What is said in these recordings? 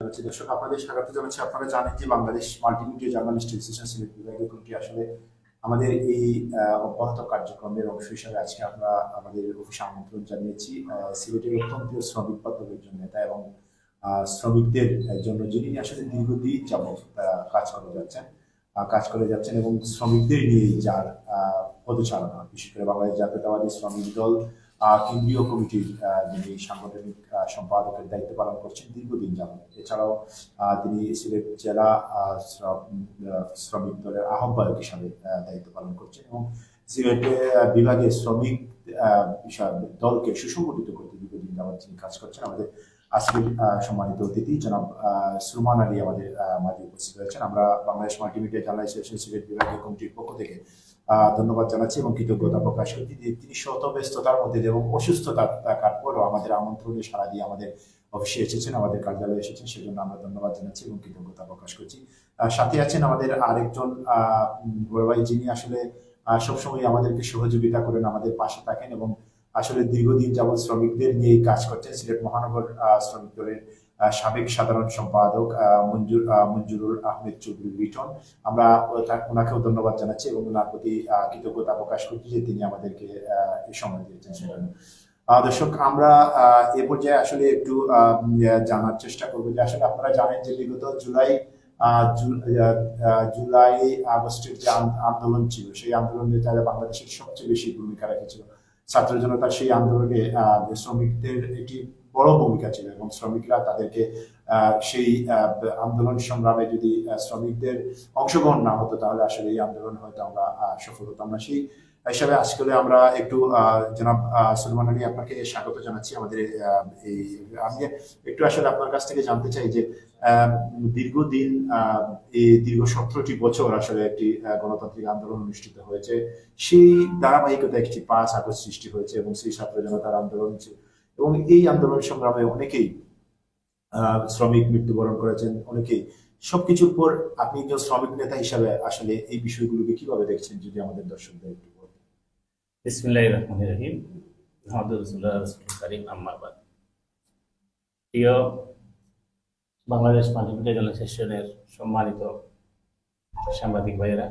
হচ্ছে দর্শক, আপনাদের স্বাগত জানাচ্ছি। আপনারা জানেন যে Bangladesh Multimedia Journalist Association Sylhet committee আসলে আমাদের এই অব্যাহত কার্যক্রমের অংশ হিসাবে আজকে আমরা আমাদের অফিসে আমন্ত্রণ জানিয়েছি। সিলেটের অত্যন্ত শ্রমিক বান্ধব একজন নেতা এবং শ্রমিকদের জন্য যিনি আসলে দীর্ঘদিন যাবৎ কাজ করে যাচ্ছেন কাজ করে যাচ্ছেন এবং শ্রমিকদের নিয়ে যার পদচারণা, বিশেষ করে বাংলাদেশ জাতীয়তাবাদী শ্রমিক দল কেন্দ্রীয় কমিটির যিনি সাংগঠনিক সম্পাদকের দায়িত্ব পালন করছেন দীর্ঘদিন যাবৎ। এছাড়াও তিনি সিলেট জেলা শ্রম- শ্রমিক দলের আহ্বায়ক হিসাবে দায়িত্ব পালন করছেন এবং সিলেটে বিভাগে শ্রমিক বিষয় দলকে সুসংগঠিত করতে দীর্ঘদিন যাবৎ তিনি কাজ করছেন। আমাদের আজকের সম্মানিত অতিথি জনাব আহ, সুরমান আলী আমাদের মাঝে উপস্থিত হয়েছেন আমরা Bangladesh Multimedia Journalist Association Sylhet বিভাগীয় কমিটির পক্ষ থেকে ধন্যবাদ জানাচ্ছি এবং কৃতজ্ঞতা প্রকাশ করছি যে তিনি শত ব্যস্ততার মধ্যে এবং অসুস্থতা থাকার পরও আমাদের আমন্ত্রণে সাড়া দিয়ে আমাদের অফিসে এসেছেন আমাদের কার্যালয়ে এসেছেন সেজন্য আমরা ধন্যবাদ জানাচ্ছি এবং কৃতজ্ঞতা প্রকাশ করছি। সাথে আছেন আমাদের আরেকজন আহ, ভাই যিনি আসলে সবসময় আমাদেরকে সহযোগিতা করেন আমাদের পাশে থাকেন এবং আসলে দীর্ঘদিন যাবৎ শ্রমিকদের নিয়ে কাজ করছেন সিলেট মহানগর শ্রমিক দলের সাবেক সাধারণ সম্পাদক মঞ্জুর মঞ্জুরুল আহমেদ চৌধুরী রিটন আমরা ওনাকেও ধন্যবাদ জানাচ্ছি এবং ওনার প্রতি কৃতজ্ঞতা প্রকাশ করছি যে তিনি আমাদেরকে সময় দিয়েছেন সেজন্য দর্শক, আমরা এ পর্যায়ে আসলে একটু জানার চেষ্টা করব যে আসলে আপনারা জানেন যে বিগত জুলাই জুলাই আগস্টের যে আন্দোলন ছিল, সেই আন্দোলনে তারা বাংলাদেশের সবচেয়ে বেশি ভূমিকা রেখেছিল। ছাত্র জনতার সেই আন্দোলনে শ্রমিকদের একটি বড় ভূমিকা ছিল এবং শ্রমিকরা তাদেরকে সেই আন্দোলন সংগ্রামে যদি শ্রমিকদের অংশগ্রহণ না হতো তাহলে আসলে এই আন্দোলন হয়তো আমরা সফল হতাম না। সেই হিসাবে আজকে আমরা একটু জনাব সুলমান আলী আপনাকে স্বাগত জানাচ্ছি আমাদের এই, আমি একটু আসলে আপনার কাছ থেকে জানতে চাই যে দীর্ঘদিন এই দীর্ঘ সতেরোটি বছর আসলে একটি গণতান্ত্রিক আন্দোলন অনুষ্ঠিত হয়েছে। সেই ধারাবাহিকতা একটি পাঁচ আগস্ট সৃষ্টি হয়েছে এবং সেই ছাত্র জনতার আন্দোলন ছিল এবং এই আন্দোলন সংগ্রামে অনেকেই শ্রমিক মৃত্যুবরণ করেছেন, অনেকেই। সবকিছুর পর আপনি একজন শ্রমিক নেতা হিসাবে আসলে এই বিষয়গুলোকে কীভাবে দেখছেন, যদি আমাদের দর্শকদের একটু? বিসমিল্লাহ রহমান রহিম। আম্মাবাদ প্রিয় বাংলাদেশ মাল্টিমিডিয়া জনসেশনের সম্মানিত সাংবাদিক ভাইয়েরা,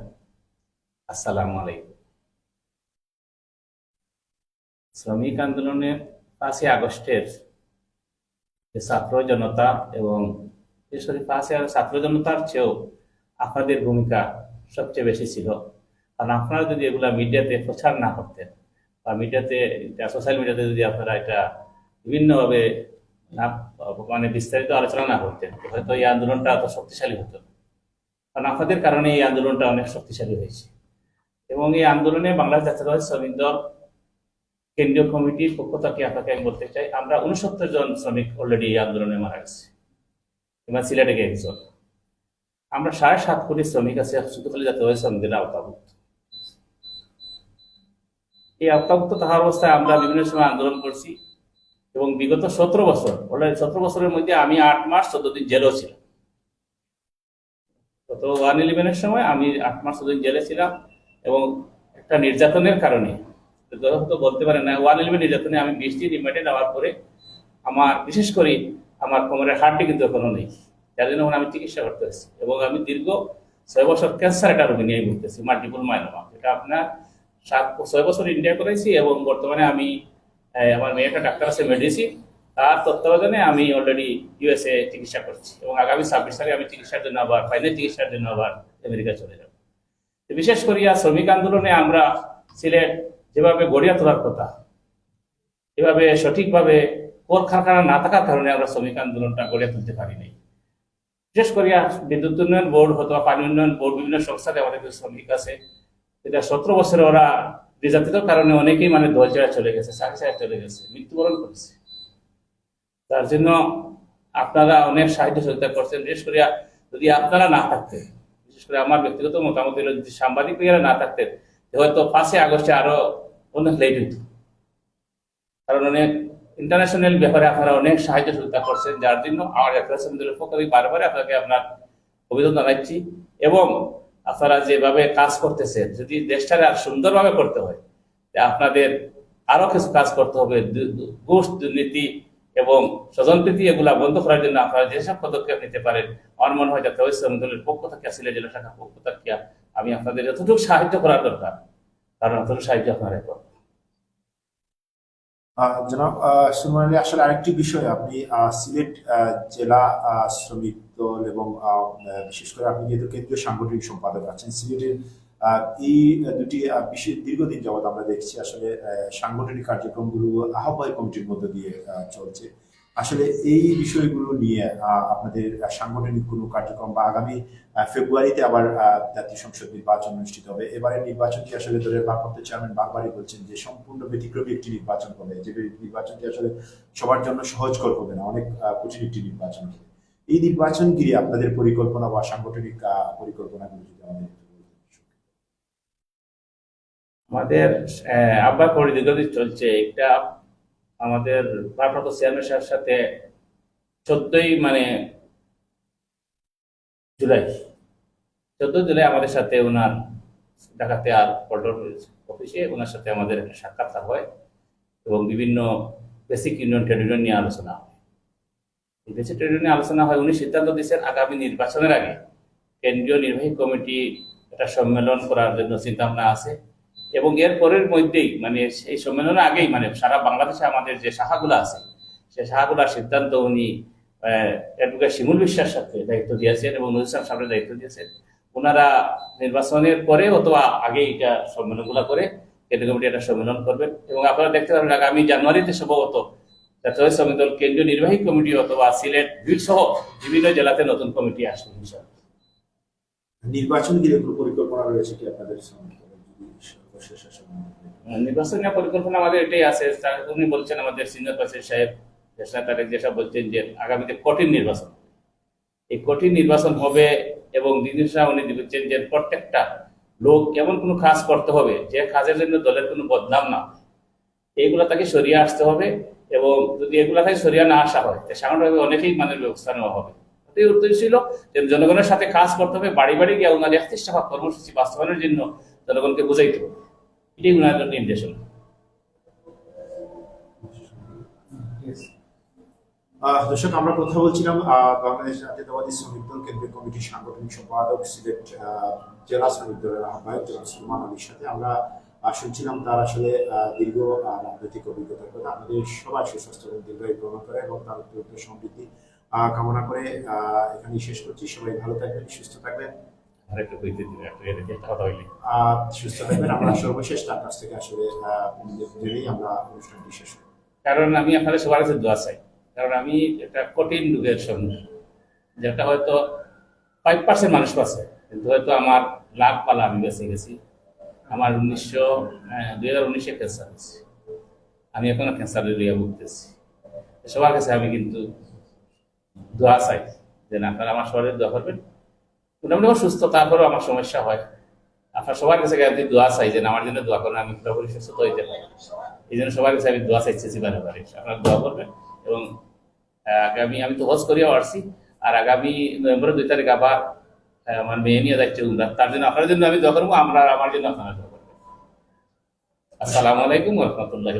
আসসালামু আলাইকুম। শ্রমিক আন্দোলনের পাঁচই আগস্টের ছাত্র জনতা এবং পাঁচই ছাত্র জনতার চেয়েও আপনাদের ভূমিকা সবচেয়ে বেশি ছিল। কারণ আপনারা যদি এগুলা মিডিয়াতে প্রচার না করতেন বা মিডিয়াতে সোশ্যাল মিডিয়াতে যদি আপনারা এটা বিভিন্নভাবে না মানে বিস্তারিত আলোচনা না করতেন হয়তো এই আন্দোলনটা এত শক্তিশালী হতো না। কারণ আপনাদের কারণে এই আন্দোলনটা অনেক শক্তিশালী হয়েছে। এবং এই আন্দোলনে বাংলাদেশ জাতীয়তাবাদী শ্রমিক দল, কেন্দ্রীয় কমিটির পক্ষ থেকে আপনাকে আমি বলতে চাই, আমরা উনসত্তর জন শ্রমিক অলরেডি এই আন্দোলনে মারা গেছে এবার সিলেটে একজন। আমরা সাড়ে সাত কোটি শ্রমিক আছে শুধুখালি জাতীয়তাবাদী শ্রমিকদের আওতাভুক্ত। এই আওতাভুক্ত থাকার অবস্থায় আমরা বিভিন্ন সময় আন্দোলন করছি এবং বিগত সতেরো বছর অলরেডি সতেরো বছরের মধ্যে আমি আট মাস চোদ্দ দিন জেলেও ছিলাম। গত ওয়ান ইলেভেনের সময় আমি আট মাস চোদ্দ দিন জেলে ছিলাম এবং একটা নির্যাতনের কারণে হয়তো বলতে পারেন না, ওয়ান ইলেভেন নির্যাতনে আমি বিশ দিন রিমান্ডে নেওয়ার পরে আমার, বিশেষ করে আমার কোমরের হাড়টি কিন্তু এখনও নেই। যার জন্য আমি চিকিৎসা করতে এবং আমি দীর্ঘ ছয় বছর ক্যান্সার একটা রোগী নিয়ে ভুগতেছি মাল্টিপল মাইলোমা এটা আপনার সাত ছয় বছর ইন্ডিয়া করেছি এবং বর্তমানে আমি আমার মেয়ে একটা ডাক্তার আছে মেডিসিন তার তত্ত্বাবধানে আমি অলরেডি ইউএসএ চিকিৎসা করছি এবং আগামী ছাব্বিশ তারিখে আমি চিকিৎসার জন্য আবার ফাইনাল চিকিৎসার জন্য আবার আমেরিকা চলে যাব। বিশেষ করিয়া শ্রমিক আন্দোলনে আমরা সিলেট যেভাবে গড়িয়া তোলার কথা, এভাবে সঠিকভাবে কল কারখানা না থাকার কারণে আমরা শ্রমিক আন্দোলনটা গড়িয়া তুলতে পারিনি। বিশেষ করিয়া বিদ্যুৎ উন্নয়ন বোর্ড অথবা পানি উন্নয়ন বোর্ড বিভিন্ন সংস্থাতে আমাদের শ্রমিক আছে। এটা সতেরো বছরে ওরা নির্যাতিত কারণে অনেকেই মানে ছেড়ে চলে গেছে ছেড়ে চলে গেছে, মৃত্যুবরণ করেছে। তার জন্য আপনারা অনেক সাহায্য সহযোগিতা করছেন। বিশেষ করে যদি আপনারা না থাকতেন, বিশেষ করে আমার ব্যক্তিগত মতামত হলো যদি সাংবাদিক ভাইয়েরা না থাকতেন হয়তো পাঁচই আগস্টে আরও অনেক লেট হইত। কারণ অনেক ইন্টারন্যাশনাল ব্যাপারে আপনারা অনেক সাহায্য সহযোগিতা করছেন, যার জন্য আমার দলের পক্ষ থেকে বারবার আপনাকে আপনার অভিযোগ জানাচ্ছি। এবং আপনারা যেভাবে কাজ করতেছেন যদি দেশটাকে আর সুন্দরভাবে করতে হয় আপনাদের আরও কিছু কাজ করতে হবে। ঘুষ দুর্নীতি এবং স্বজনপ্রীতি এগুলা বন্ধ করার জন্য আপনারা যেসব পদক্ষেপ নিতে পারেন আমার মনে হয় যাতে ওই শ্রমিক পক্ষ থেকে সিলেট জেলা শাখার পক্ষ থেকে আমি আপনাদের যতটুকু সাহায্য করার দরকার কারণ অতটুকু সাহায্য আপনারা করবেন আহ, জনাব আহ, সুলমান আলী আসলে আরেকটি বিষয় আপনি সিলেট জেলা শ্রমিক দল এবং বিশেষ করে আপনি যেহেতু কেন্দ্রীয় সাংগঠনিক সম্পাদক আছেন সিলেটের এই দুটি বিশেষ দীর্ঘদিন যাবৎ আমরা দেখছি আসলে সাংগঠনিক কার্যক্রমগুলো আহ্বায়ক কমিটির মধ্যে দিয়ে চলছে। আসলে এই বিষয়গুলো নিয়ে আপনাদের সাংগঠনিক কোনো কার্যক্রম বা আগামী ফেব্রুয়ারিতে আবার জাতীয় সংসদ নির্বাচন অনুষ্ঠিত হবে। এবারে নির্বাচনটি আসলে দলের ভারপ্রাপ্ত চেয়ারম্যান বারবারই বলছেন যে সম্পূর্ণ ব্যতিক্রমী একটি নির্বাচন হবে। যে নির্বাচনটি আসলে সবার জন্য সহজকর হবে না, অনেক কঠিন একটি নির্বাচন হবে। এই নির্বাচন ঘিরে আপনাদের পরিকল্পনা বা সাংগঠনিক পরিকল্পনাগুলো যদি আমাদের আমাদের আব্বা করে চলছে। এটা আমাদের ভারপ্রাপ্ত চেয়ারম্যান সাহেবের সাথে চোদ্দই মানে জুলাই চোদ্দ জুলাই আমাদের সাথে ওনার ঢাকাতে আর পল্টন অফিসে ওনার সাথে আমাদের একটা সাক্ষাৎকার হয় এবং বিভিন্ন বেসিক ইউনিয়ন ট্রেড ইউনিয়ন নিয়ে আলোচনা হয়। বেসিক ট্রেড ইউনিয়ন আলোচনা হয়, উনি সিদ্ধান্ত দিয়েছেন আগামী নির্বাচনের আগে কেন্দ্রীয় নির্বাহী কমিটি একটা সম্মেলন করার জন্য চিন্তা ভাবনা আছে। এবং এর পরের মধ্যেই মানে এই সম্মেলনের আগেই মানে সারা বাংলাদেশে আমাদের যে শাখাগুলো আছে, সে শাখাগুলোর সিদ্ধান্ত উনি অ্যাডভোকেট শিমুল বিশ্বাস সাথে দায়িত্ব দিয়েছেন এবং নজরুল ইসলাম সাহেবের দায়িত্ব দিয়েছেন। ওনারা নির্বাচনের পরে অথবা আগে এটা সম্মেলনগুলো করে কেন্দ্রীয় কমিটি একটা সম্মেলন করবেন। এবং আপনারা দেখতে পাবেন, আগামী জানুয়ারিতে সম্ভবত জাতীয় শ্রমিক কেন্দ্রীয় নির্বাহী কমিটি অথবা সিলেট বিল সহ বিভিন্ন জেলাতে নতুন কমিটি আসবে নির্বাচন ঘিরে পরিকল্পনা রয়েছে কি আপনাদের শ্রমিক আমাদের- নির্বাচনী পরিকল্পনা আমাদের এটাই আছে। উনি বলছেন আমাদের সিনিয়র প্রেসিডেন্ট সাহেব যেসব বলছেন যে আগামীতে কঠিন নির্বাচন। এই কঠিন নির্বাচন হবে এবং উনি বলছেন যে প্রত্যেকটা লোক এমন কোনো কাজ করতে হবে, যে কাজের জন্য দলের কোনো বদনাম না। এইগুলো তাকে সরিয়ে আসতে হবে এবং যদি এগুলা থেকে সরিয়ে না আসা হয় সাধারণভাবে অনেকেই মানের ব্যবস্থা নেওয়া হবে। এই উদ্দেশ্য ছিল যে জনগণের সাথে কাজ করতে হবে, বাড়ি বাড়ি গিয়ে ওনার একত্রিশ টাকা কর্মসূচি বাস্তবায়নের জন্য জনগণকে বুঝাইতে হবে। এটাই ওনার নির্দেশনা। দর্শক আমরা কথা বলছিলাম বাংলাদেশ জাতীয়তাবাদী শ্রমিক দল কেন্দ্রীয় কমিটির সাংগঠনিক সম্পাদক সিলেট জেলা শ্রমিক দলের আহ্বায়ক জনাব সুলমান আলীর সাথে আমরা শুনছিলাম তার আসলে দীর্ঘ রাজনৈতিক অভিজ্ঞতার কথা। আমাদের সবাই সুস্বাস্থ্য এবং দীর্ঘায়ু কামনা করে এবং তার অত্যন্ত সমৃদ্ধি কামনা করে আহ, এখানেই শেষ করছি। সবাই ভালো থাকবেন সুস্থ থাকবেন। আর একটু কইতে দিন একটু এর একটা কথা হইলে আহ, সুস্থ থাকবেন। আমরা সর্বশেষ তার কাছ থেকে আসলে আমরা অনুষ্ঠানটি শেষ কারণ আমি আপনাদের সবার কাছে দোয়া চাই। কারণ আমি একটা কঠিন যুগের সঙ্গে যেটা হয়তো ফাইভ পার্সেন্ট মানুষ আছে কিন্তু হয়তো আমার লাখ পালা আমি বেঁচে গেছি। আমার উনিশশো দুই হাজার উনিশে ক্যান্সার হয়েছে। আমি এখনও ক্যান্সারে লিয়ে ভুগতেছি। সবার কাছে আমি কিন্তু দোয়া চাই যে না আপনারা আমার শরীরে দোয়া করবেন। মোটামুটি আমার সুস্থ, তারপরেও আমার সমস্যা হয়। আপনার সবার কাছে আমি দোয়া চাই যে আমার জন্য দোয়া করেন, আমি পুরোপুরি সুস্থ হইতে পারি এই জন্য সবার কাছে আমি দোয়া চাইতেছি বারে বারে আপনারা দোয়া করবেন এবং আগামী, আমি তো হজ করিয়াও আসছি, আর আগামী নভেম্বরের দুই তারিখ আবার আমার মেয়ে নিয়ে যাচ্ছে উমরা। তার জন্য আপনার জন্য আমি দোয়া করব, আমরা আমার জন্য আপনারা দোয়া করবেন। আসসালামু আলাইকুম রহমতুল্লাহ